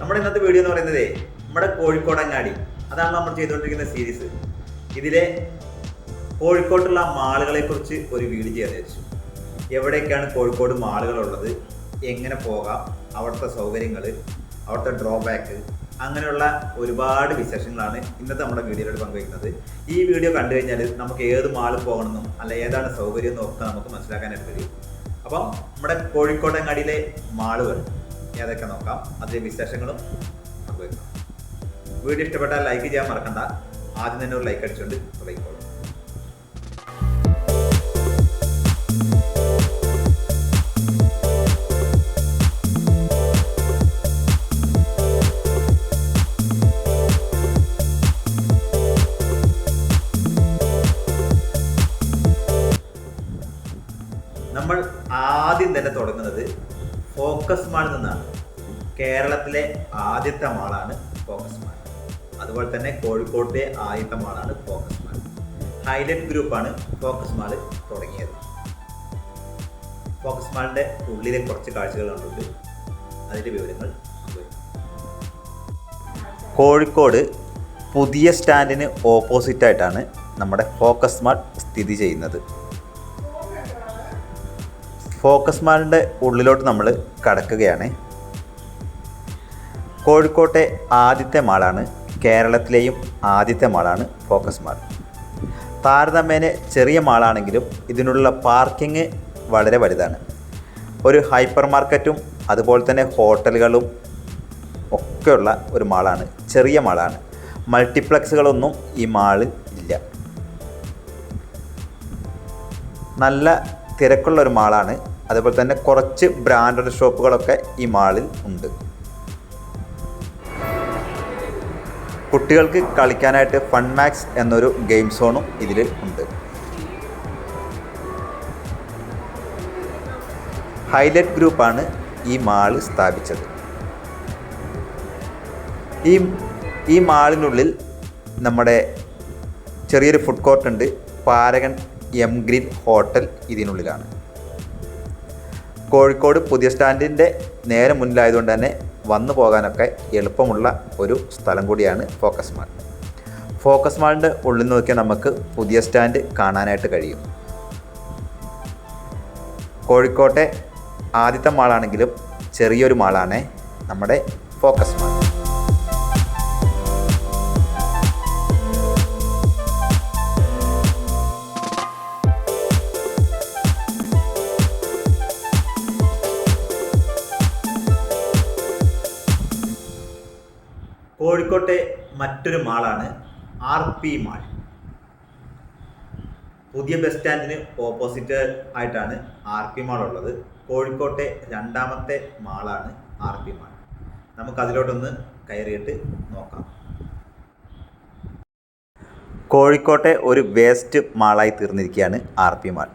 നമ്മുടെ ഇന്നത്തെ വീഡിയോ എന്ന് പറയുന്നത് നമ്മുടെ കോഴിക്കോട് അങ്ങാടി. അതാണ് നമ്മൾ ചെയ്തുകൊണ്ടിരിക്കുന്ന സീരീസ് ഇതിലെ കോഴിക്കോട്ടുള്ള മാളുകളെ കുറിച്ച് ഒരു വീഡിയോ ചെയ്യാൻ വിചാരിച്ചു. എവിടെയൊക്കെയാണ് കോഴിക്കോട് മാളുകളുള്ളത്? എങ്ങനെ പോകാം? അവിടുത്തെ സൗകര്യങ്ങൾ അവിടുത്തെ ഡ്രോബാക്ക് അങ്ങനെയുള്ള ഒരുപാട് വിശേഷങ്ങളാണ് ഇന്നത്തെ നമ്മുടെ വീഡിയോയിലൂടെ പങ്കുവയ്ക്കുന്നത്. ഈ വീഡിയോ കണ്ടു കഴിഞ്ഞാൽ നമുക്ക് ഏത് മാളിൽ പോകണമെന്നും അല്ല ഏതാണ് സൗകര്യം എന്നും ഒക്കെ നമുക്ക് മനസ്സിലാക്കാനായിട്ട് കഴിയും. അപ്പം നമ്മുടെ കോഴിക്കോട് അങ്ങാടിയിലെ മാളുകൾ ഏതൊക്കെ നോക്കാം. അതിലെ വിശേഷങ്ങളും നമുക്ക് പങ്കുവയ്ക്കാം വീഡിയോ ഇഷ്ടപ്പെട്ടാൽ ലൈക്ക് ചെയ്യാൻ മറക്കണ്ട. ആദ്യം തന്നെ ഒരു ലൈക്ക് അടിച്ചുകൊണ്ട് തുടങ്ങിക്കോളൂ. നമ്മൾ ആദ്യം തന്നെ തുടങ്ങുന്നത് ഫോക്കസ് മാളിൽ നിന്നാണ്. കേരളത്തിലെ ആദ്യത്തെ മാളാണ് ഫോക്കസ് മാൾ. അതുപോലെ തന്നെ കോഴിക്കോട്ടെ ആദ്യത്തെ മാളാണ് ഫോക്കസ് മാൾ. ഹൈലൈറ്റ് ഗ്രൂപ്പാണ് ഫോക്കസ് മാൾ തുടങ്ങിയത്. ഫോക്കസ് മാളിന്റെ ഉള്ളിലെ കുറച്ച് കാഴ്ചകൾ കണ്ടിട്ട് അതിന്റെ വിവരങ്ങൾ. കോഴിക്കോട് പുതിയ സ്റ്റാൻഡിന് ഓപ്പോസിറ്റ് ആയിട്ടാണ് നമ്മുടെ ഫോക്കസ് മാൾ സ്ഥിതി ചെയ്യുന്നത്. ഫോക്കസ് മാളിന്റെ ഉള്ളിലോട്ട് നമ്മൾ കടക്കുകയാണ്. കോഴിക്കോട്ടെ ആദ്യത്തെ മാളാണ് കേരളത്തിലെയും ആദ്യത്തെ മാളാണ് ഫോക്കസ് മാൾ. താരതമ്യേന ചെറിയ മാളാണെങ്കിലും ഇതിനുള്ള പാർക്കിംഗ് വളരെ വലുതാണ്. ഒരു ഹൈപ്പർ മാർക്കറ്റും അതുപോലെ തന്നെ ഹോട്ടലുകളും ഒക്കെയുള്ള ഒരു മാളാണ് ചെറിയ മാളാണ്. മൾട്ടിപ്ലക്സുകളൊന്നും ഈ മാളിൽ ഇല്ല. നല്ല തിരക്കുള്ള ഒരു മാളാണ്. അതുപോലെ തന്നെ കുറച്ച് ബ്രാൻഡഡ് ഷോപ്പുകളൊക്കെ ഈ മാളിൽ ഉണ്ട്. കുട്ടികൾക്ക് കളിക്കാനായിട്ട് ഫൺ മാക്സ് എന്നൊരു ഗെയിം സോണും ഇതിൽ ഉണ്ട്. ഹൈലൈറ്റ് ഗ്രൂപ്പാണ് ഈ മാൾ സ്ഥാപിച്ചത്. ഈ ഈ മാളിനുള്ളിൽ നമ്മുടെ ചെറിയൊരു ഫുഡ് കോർട്ട് ഉണ്ട്. പാരകൻ എം ഗ്രീൻ ഹോട്ടൽ ഇതിനുള്ളിലാണ്. കോഴിക്കോട് പുതിയ സ്റ്റാൻഡിന്റെ നേരെ മുന്നിലായതുകൊണ്ട് തന്നെ വന്നു പോകാനൊക്കെ എളുപ്പമുള്ള ഒരു സ്ഥലം കൂടിയാണ് ഫോക്കസ് മാൾ ഫോക്കസ് മാളിന്റെ ഉള്ളിൽ നോക്കിയാൽ നമുക്ക് പുതിയ സ്റ്റാൻഡ് കാണാനായിട്ട് കഴിയും. കോഴിക്കോട്ടെ ആദ്യത്തെ മാളാണെങ്കിലും ചെറിയൊരു മാളാണ് നമ്മുടെ ഫോക്കസ് മാൾ കോഴിക്കോട്ടെ മറ്റൊരു മാളാണ് ആർ പി മാൾ. പുതിയ ബസ് സ്റ്റാൻഡിന് ഓപ്പോസിറ്റ് ആയിട്ടാണ് ആർ പി മാൾ ഉള്ളത്. കോഴിക്കോട്ടെ രണ്ടാമത്തെ മാളാണ് ആർ പി മാൾ. നമുക്ക് അതിലോട്ടൊന്ന് കയറിയിട്ട് നോക്കാം. കോഴിക്കോട്ടെ ഒരു വേസ്റ്റ് മാളായി തീർന്നിരിക്കുകയാണ് ആർ പി മാൾ.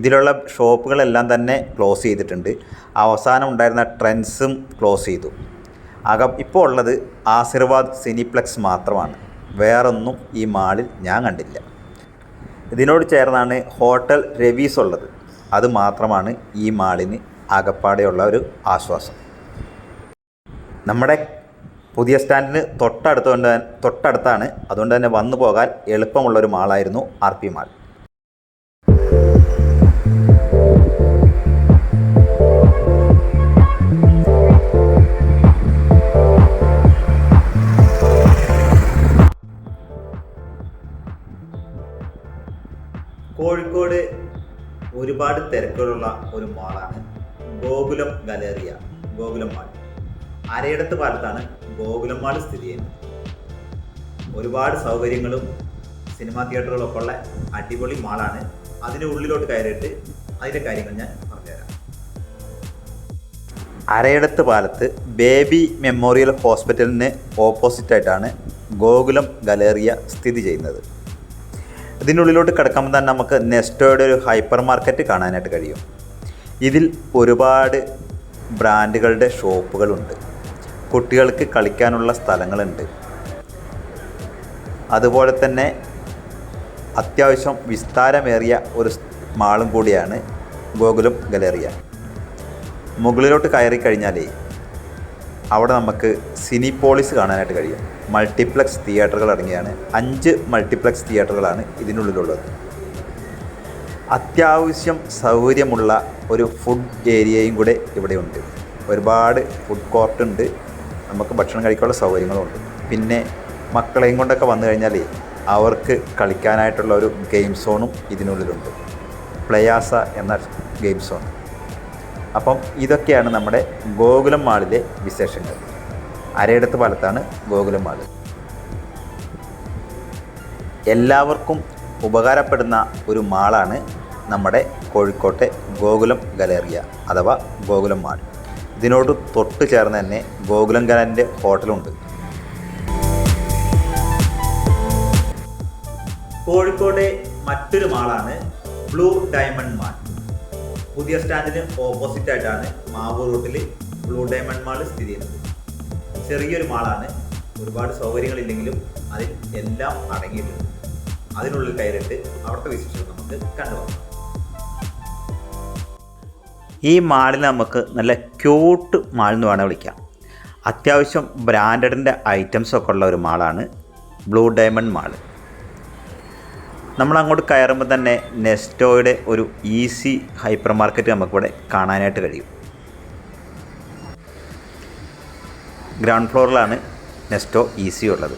ഇതിലുള്ള ഷോപ്പുകളെല്ലാം തന്നെ ക്ലോസ് ചെയ്തിട്ടുണ്ട്. അവസാനം ഉണ്ടായിരുന്ന ട്രെൻഡ്സും ക്ലോസ് ചെയ്തു. അകം ഇപ്പോൾ ഉള്ളത് ആശീർവാദ് സിനിപ്ലെക്സ് മാത്രമാണ്. വേറൊന്നും ഈ മാളിൽ ഞാൻ കണ്ടില്ല. ഇതിനോട് ചേർന്നാണ് ഹോട്ടൽ രവീസ് ഉള്ളത്. അത് മാത്രമാണ് ഈ മാളിന് അകപ്പാടെയുള്ള ഒരു ആശ്വാസം. നമ്മുടെ പുതിയ സ്റ്റാൻഡിന് തൊട്ടടുത്തുകൊണ്ട് തൊട്ടടുത്താണ്. അതുകൊണ്ട് തന്നെ വന്നു പോകാൻ എളുപ്പമുള്ളൊരു മാളായിരുന്നു ആർ പി മാൾ. ഒരുപാട് തിരക്കുകളുള്ള ഒരു മാളാണ് ഗോകുലം ഗലേറിയ ഗോകുലം മാൾ. അരയിടത്ത് പാലത്താണ് ഗോകുലം മാൾ സ്ഥിതി ചെയ്യുന്നത്. ഒരുപാട് സൗകര്യങ്ങളും സിനിമാ തിയേറ്ററുകളൊക്കെ ഉള്ള അടിപൊളി മാളാണ്. അതിന്റെ ഉള്ളിലോട്ട് കയറിയിട്ട് അതിന്റെ കാര്യങ്ങൾ ഞാൻ പറഞ്ഞുതരാം. അരയിടത്ത് പാലത്ത് ബേബി മെമ്മോറിയൽ ഹോസ്പിറ്റലിന് ഓപ്പോസിറ്റായിട്ടാണ് ഗോകുലം ഗലേറിയ സ്ഥിതി ചെയ്യുന്നത്. ഇതിനുള്ളിലോട്ട് കിടക്കുമ്പോൾ തന്നെ നമുക്ക് നെസ്റ്റോയുടെ ഒരു ഹൈപ്പർ മാർക്കറ്റ് കാണാനായിട്ട് കഴിയും. ഇതിൽ ഒരുപാട് ബ്രാൻഡുകളുടെ ഷോപ്പുകളുണ്ട്. കുട്ടികൾക്ക് കളിക്കാനുള്ള സ്ഥലങ്ങളുണ്ട്. അതുപോലെ തന്നെ അത്യാവശ്യം വിസ്താരമേറിയ ഒരു മാളും കൂടിയാണ് ഗോകുലം ഗലേറിയ. മുകളിലോട്ട് കയറി കഴിഞ്ഞാലേ അവിടെ നമുക്ക് സിനിപോളിസ് കാണാനായിട്ട് കഴിയും. മൾട്ടിപ്ലക്സ് തിയേറ്ററുകൾ അടങ്ങിയാണ് അഞ്ച് മൾട്ടിപ്ലക്സ് തിയേറ്ററുകളാണ് ഇതിനുള്ളിലുള്ളത്. അത്യാവശ്യം സൗകര്യമുള്ള ഒരു ഫുഡ് ഏരിയയും കൂടെ ഇവിടെയുണ്ട്. ഒരുപാട് ഫുഡ് കോർട്ട് ഉണ്ട്. നമുക്ക് ഭക്ഷണം കഴിക്കാനുള്ള സൗകര്യങ്ങളുണ്ട്. പിന്നെ മക്കളെയും കൊണ്ടൊക്കെ വന്നു കഴിഞ്ഞാൽ അവർക്ക് കളിക്കാനായിട്ടുള്ള ഒരു ഗെയിം സോണും ഇതിനുള്ളിലുണ്ട്. പ്ലയാസ എന്ന ഗെയിം സോൺ അപ്പം ഇതൊക്കെയാണ് നമ്മുടെ ഗോകുലം മാളിലെ വിശേഷങ്ങൾ. അരയിടത്ത് പാലത്താണ് ഗോകുലം മാൾ. എല്ലാവർക്കും ഉപകാരപ്പെടുന്ന ഒരു മാളാണ് നമ്മുടെ കോഴിക്കോട്ടെ ഗോകുലം ഗലേറിയ അഥവാ ഗോകുലം മാൾ. ഇതിനോട് തൊട്ട് ചേർന്ന് തന്നെ ഗോകുലം ഗലന്റെ ഹോട്ടലുണ്ട്. കോഴിക്കോട്ടെ മറ്റൊരു മാളാണ് ബ്ലൂ ഡയമണ്ട് മാൾ. പുതിയ സ്റ്റാൻഡിന് ഓപ്പോസിറ്റ് ആയിട്ടാണ് മാവൂർ റൂട്ടിൽ ബ്ലൂ ഡയമണ്ട് മാൾ സ്ഥിതി ചെയ്യുന്നത്. ചെറിയൊരു മാളാണ്. ഒരുപാട് സൗകര്യങ്ങളില്ലെങ്കിലും അതിൽ എല്ലാം അടങ്ങിയിട്ടുണ്ട്. അതിനുള്ളിൽ കയറിയിട്ട് അവിടുത്തെ വിശേഷം നമുക്ക് കണ്ടുപോകാം ഈ മാളിനെ നമുക്ക് നല്ല ക്യൂട്ട് മാൾ എന്ന് വേണമെങ്കിൽ വിളിക്കാം. അത്യാവശ്യം ബ്രാൻഡഡിന്റെ ഐറ്റംസ് ഒക്കെ ഉള്ള ഒരു മാളാണ് ബ്ലൂ ഡയമണ്ട് മാൾ. നമ്മൾ അങ്ങോട്ട് കയറുമ്പോൾ തന്നെ നെസ്റ്റോയുടെ ഒരു ഈസി ഹൈപ്പർ മാർക്കറ്റ് നമുക്കിവിടെ കാണാനായിട്ട് കഴിയും. ഗ്രൗണ്ട് ഫ്ലോറിലാണ് നെസ്റ്റോ ഈസി ഉള്ളത്.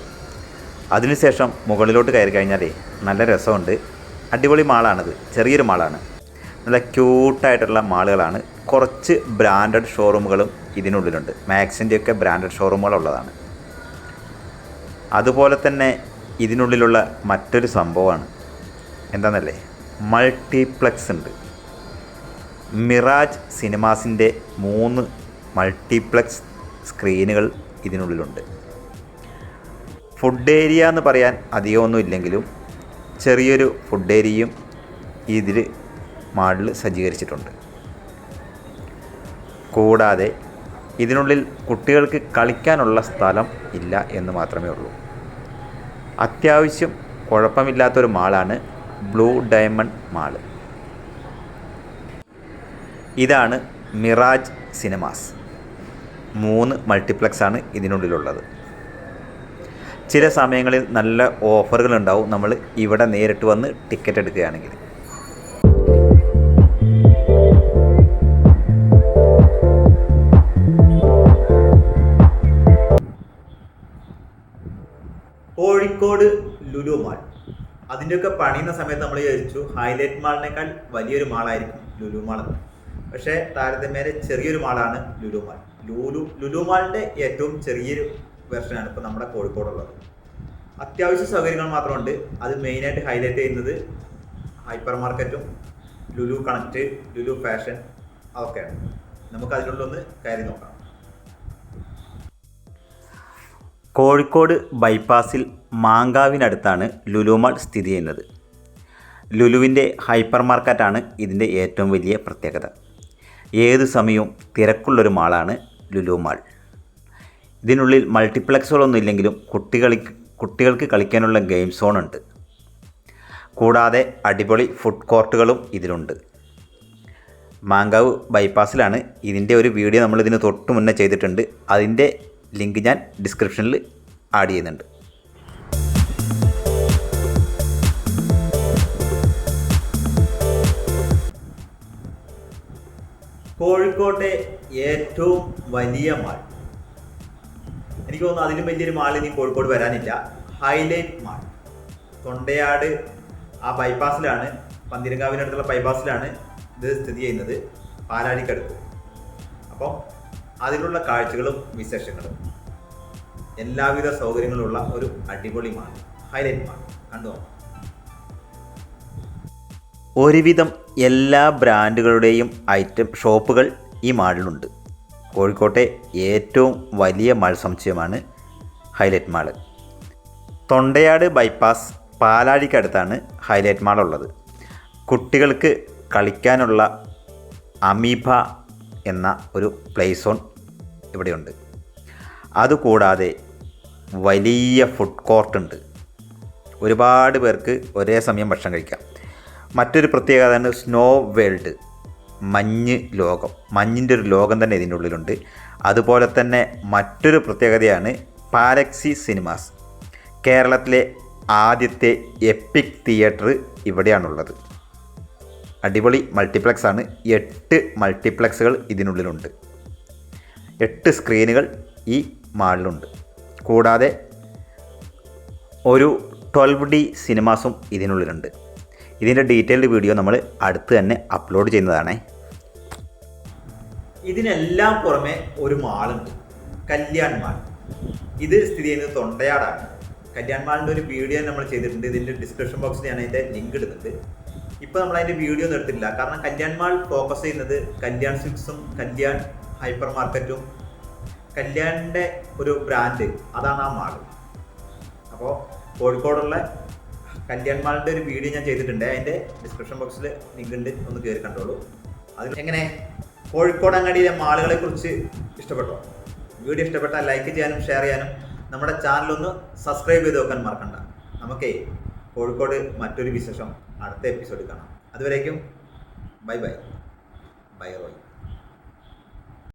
അതിനുശേഷം മുകളിലോട്ട് കയറി കഴിഞ്ഞാലേ നല്ല രസമുണ്ട്. അടിപൊളി മാളാണിത്. ചെറിയൊരു മാളാണ്. നല്ല ക്യൂട്ടായിട്ടുള്ള മാളുകളാണ്. കുറച്ച് ബ്രാൻഡഡ് ഷോറൂമുകളും ഇതിനുള്ളിലുണ്ട്. മാക്സിന്റെയൊക്കെ ബ്രാൻഡഡ് ഷോറൂമുകളുള്ളതാണ്. അതുപോലെ തന്നെ ഇതിനുള്ളിലുള്ള മറ്റൊരു സംഭവമാണ്. എന്താണെന്നല്ലേ മൾട്ടിപ്ലക്സ് ഉണ്ട്. മിറാജ് സിനിമാസിന്റെ മൂന്ന് മൾട്ടിപ്ലക്സ് സ്ക്രീനുകൾ ഇതിനുള്ളിലുണ്ട്. ഫുഡ് ഏരിയ എന്ന് പറയാൻ അധികമൊന്നും ഇല്ലെങ്കിലും ചെറിയൊരു ഫുഡ് ഏരിയയും ഇതിൽ മാളിൽ സജ്ജീകരിച്ചിട്ടുണ്ട്. കൂടാതെ ഇതിനുള്ളിൽ കുട്ടികൾക്ക് കളിക്കാനുള്ള സ്ഥലം ഇല്ല എന്ന് മാത്രമേ ഉള്ളൂ. അത്യാവശ്യം കുഴപ്പമില്ലാത്തൊരു മാളാണ് ബ്ലൂ ഡയമണ്ട് മാൾ ഇതാണ് മിറാജ് സിനിമാസ് മൂന്ന് മൾട്ടിപ്ലക്സ് ആണ് ഇതിനുള്ളിലുള്ളത്. ചില സമയങ്ങളിൽ നല്ല ഓഫറുകൾ ഉണ്ടാവും നമ്മൾ ഇവിടെ നേരിട്ട് വന്ന് ടിക്കറ്റ് എടുക്കുകയാണെങ്കിൽ. കോഴിക്കോട് ലുലു മാൾ. അതിന്റെയൊക്കെ പണിയുന്ന സമയത്ത് നമ്മൾ വിചാരിച്ചു ഹൈലൈറ്റ് മാളിനേക്കാൾ വലിയൊരു മാളായിരിക്കും ലുലു മാൾ എന്ന്. പക്ഷേ താരതമ്യേന ചെറിയൊരു മാളാണ് ലുലു മാൾ ലുലു ലുലു മാളിന്റെ ഏറ്റവും ചെറിയൊരു വെർഷനാണ് ഇപ്പോൾ നമ്മുടെ കോഴിക്കോടുള്ളത്. അത്യാവശ്യ സൗകര്യങ്ങൾ മാത്രമുണ്ട്. അത് മെയിനായിട്ട് ഹൈലൈറ്റ് ചെയ്യുന്നത് ഹൈപ്പർ മാർക്കറ്റും ലുലു കണക്ട് ലുലു ഫാഷൻ അതൊക്കെയാണ്. നമുക്ക് അതിനുള്ളൊന്ന് കയറി നോക്കാം. കോഴിക്കോട് ബൈപ്പാസിൽ മാങ്കാവിനടുത്താണ് ലുലുമാൾ സ്ഥിതി ചെയ്യുന്നത്. ലുലുവിന്റെ ഹൈപ്പർ മാർക്കറ്റാണ് ഇതിന്റെ ഏറ്റവും വലിയ പ്രത്യേകത. ഏത് സമയവും തിരക്കുള്ളൊരു മാളാണ് ലുലു മാൾ ഇതിനുള്ളിൽ മൾട്ടിപ്ലക്സുകളൊന്നും ഇല്ലെങ്കിലും കുട്ടികളി കുട്ടികൾക്ക് കളിക്കാനുള്ള ഗെയിം സോൺ ഉണ്ട് കൂടാതെ അടിപൊളി ഫുഡ് കോർട്ടുകളും ഇതിലുണ്ട്. മാങ്കാവ് ബൈപ്പാസിലാണ് ഇതിന്റെ ഒരു വീഡിയോ നമ്മൾ ഇതിന് തൊട്ട് മുന്നേ ചെയ്തിട്ടുണ്ട്. അതിന്റെ ലിങ്ക് ഞാൻ ഡിസ്ക്രിപ്ഷനിൽ ആഡ് ചെയ്യുന്നുണ്ട്. കോഴിക്കോട്ടെ ഏറ്റവും വലിയ മാൾ എനിക്ക് തോന്നുന്നു അതിലും വലിയൊരു മാൾ ഇനി കോഴിക്കോട് വരാനില്ല. ഹൈലൈറ്റ് മാൾ തൊണ്ടയാട് ആ ബൈപ്പാസിലാണ് പന്തിരങ്കാവിനടുത്തുള്ള ബൈപ്പാസിലാണ് ഇത് സ്ഥിതി ചെയ്യുന്നത്. പാലാടിക്കടുത്ത് അപ്പം അതിലുള്ള കാഴ്ചകളും വിശേഷങ്ങളും. എല്ലാവിധ സൗകര്യങ്ങളുള്ള ഒരു അടിപൊളി മാൾ ഹൈലൈറ്റ് മാൾ കണ്ടു നോക്കാം ഒരുവിധം എല്ലാ ബ്രാൻഡുകളുടെയും ഐറ്റം ഷോപ്പുകൾ ഈ മാളിലുണ്ട്. കോഴിക്കോട്ടെ ഏറ്റവും വലിയ മാൾ സമുച്ചയമാണ് ഹൈലൈറ്റ് മാൾ. തൊണ്ടയാട് ബൈപ്പാസ് പാലാഴിക്കടുത്താണ് ഹൈലൈറ്റ് മാൾ ഉള്ളത്. കുട്ടികൾക്ക് കളിക്കാനുള്ള അമീബ എന്ന ഒരു പ്ലേ സോൺ ഇവിടെയുണ്ട്. അതുകൂടാതെ വലിയ ഫുഡ് കോർട്ടുണ്ട്. ഒരുപാട് പേർക്ക് ഒരേ സമയം ഭക്ഷണം കഴിക്കാം. മറ്റൊരു പ്രത്യേകതയാണ് സ്നോ വേൾഡ് മഞ്ഞ് ലോകം. മഞ്ഞിന്റെ ഒരു ലോകം തന്നെ ഇതിന്റെ ഉള്ളിലുണ്ട്. അതുപോലെ തന്നെ മറ്റൊരു പ്രത്യേകതയാണ് പാലക്സി സിനിമാസ്. കേരളത്തിലെ ആദ്യത്തെ എപ്പിക് തിയേറ്റർ ഇവിടെയാണുള്ളത്. അടിപൊളി മൾട്ടിപ്ലക്സ് ആണ്. എട്ട് മൾട്ടിപ്ലക്സുകൾ ഇതിനുള്ളിലുണ്ട്. എട്ട് സ്ക്രീനുകൾ ഈ മാളിലുണ്ട്. കൂടാതെ ഒരു ട്വൽവ് ഡി സിനിമാസും ഇതിനുള്ളിലുണ്ട്. ഇതിന്റെ ഡീറ്റെയിൽഡ് വീഡിയോ നമ്മൾ അടുത്ത് തന്നെ അപ്ലോഡ് ചെയ്യുന്നതാണ്. ഇതിനെല്ലാം പുറമെ ഒരു മാളുണ്ട്. കല്യാൺ മാൾ. ഇത് സ്ഥിതി ചെയ്യുന്നത് തൊണ്ടയാടാണ്. കല്യാൺ മാളിന്റെ ഒരു വീഡിയോ നമ്മൾ ചെയ്തിട്ടുണ്ട്. ഇതിന്റെ ഡിസ്ക്രിപ്ഷൻ ബോക്സിൽ ഞാൻ അതിന്റെ ലിങ്ക് ഇടുന്നുണ്ട്. ഇപ്പോൾ നമ്മൾ അതിന്റെ വീഡിയോ ഒന്നും എടുത്തിട്ടില്ല. കാരണം കല്യാൺ മാൾ ഫോക്കസ് ചെയ്യുന്നത് കല്യാൺ സിൽക്സും കല്യാൺ ഹൈപ്പർ മാർക്കറ്റും കല്യാണിന്റെ ഒരു ബ്രാൻഡ് അതാണ് ആ മാൾ. അപ്പോൾ കോഴിക്കോടുള്ള കല്യാൺ മാളിന്റെ ഒരു വീഡിയോ ഞാൻ ചെയ്തിട്ടുണ്ട്. അതിന്റെ ഡിസ്ക്രിപ്ഷൻ ബോക്സിൽ ലിങ്ക് ഉണ്ട്. ഒന്ന് കയറി കണ്ടോളൂ. അതിന് എങ്ങനെ? കോഴിക്കോട് അങ്ങാടിയിലെ മാളുകളെ കുറിച്ച് ഇഷ്ടപ്പെട്ടോ? വീഡിയോ ഇഷ്ടപ്പെട്ടാൽ ലൈക്ക് ചെയ്യാനും ഷെയർ ചെയ്യാനും നമ്മുടെ ചാനലൊന്ന് സബ്സ്ക്രൈബ് ചെയ്ത് നോക്കാൻ മറക്കണ്ട. നമുക്കേ കോഴിക്കോട് മറ്റൊരു വിശേഷം അടുത്ത എപ്പിസോഡിൽ കാണാം. അതുവരേക്കും ബൈ ബൈ ബൈ റോയ്